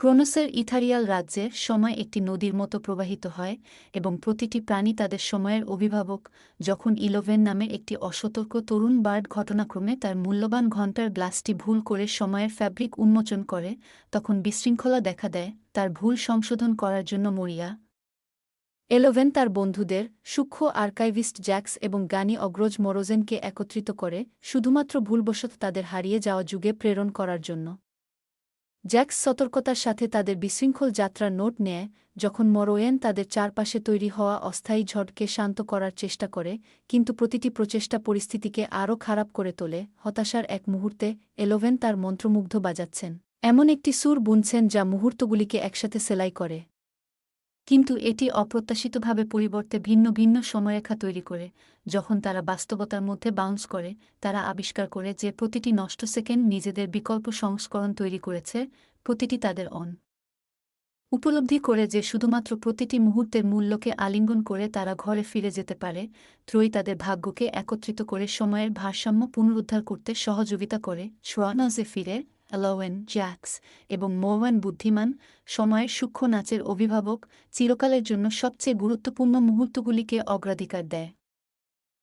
ক্রোনোসের ethereal রাজ্যে সময় একটি নদীর মতো প্রবাহিত হয় এবং প্রতিটি প্রাণী তাদের সময়ের অভিভাবক, যখন ইলোভেন নামে একটি অসতর্ক তরুণ বার্ড ঘটনাক্রমে তার মূল্যবান ঘণ্টার গ্লাসটি ভুল করে সময়ের ফ্যাব্রিক উন্মোচন করে, তখন বিশৃঙ্খলা দেখা দেয় তার ভুল সংশোধন করার জন্য মরিয়া। এলোভেন তার বন্ধুদের, সূক্ষ্ম আর্কাইভিস্ট জ্যাক্স এবং গানি অগ্রজ মরোজেনকে একত্রিত করে, শুধুমাত্র ভুলবশত তাদের হারিয়ে যাওয়া যুগে প্রেরণ করার জন্য। জ্যাক্স সতর্কতার সাথে তাদের বিশৃঙ্খল যাত্রার নোট নেয়, যখন মরোয়েন তাদের চারপাশে তৈরি হওয়া অস্থায়ী ঝড়কে শান্ত করার চেষ্টা করে, কিন্তু প্রতিটি প্রচেষ্টা পরিস্থিতিকে আরও খারাপ করে তোলে, হতাশার এক মুহূর্তে এলোভেন তার মন্ত্রমুগ্ধ বাজাচ্ছেন। এমন একটি সুর বুনছেন যা মুহূর্তগুলিকে একসাথে সেলাই করে। কিন্তু এটি অপ্রত্যাশিতভাবে পরিবর্তে ভিন্ন ভিন্ন সময়রেখা তৈরি করে, যখন তারা বাস্তবতার মধ্যে বাউন্স করে, তারা আবিষ্কার করে যে প্রতিটি নষ্ট সেকেন্ড নিজেদের বিকল্প সংস্করণ তৈরি করেছে, প্রতিটি তাদের অন উপলব্ধি করে যে শুধুমাত্র প্রতিটি মুহূর্তের মূল্যকে আলিঙ্গন করে তারা ঘরে ফিরে যেতে পারে, ত্রয়ী তাদের ভাগ্যকে একত্রিত করে সময়ের ভারসাম্য পুনরুদ্ধার করতে সহযোগিতা করে, সোয়ানজে ফিরে অ্যালোয়েন জ্যাক্স এবং মোওয়ান বুদ্ধিমান, সময়ের সূক্ষ্ম নাচের অভিভাবক, চিরকালের জন্য সবচেয়ে গুরুত্বপূর্ণ মুহূর্তগুলিকে অগ্রাধিকার দেয়।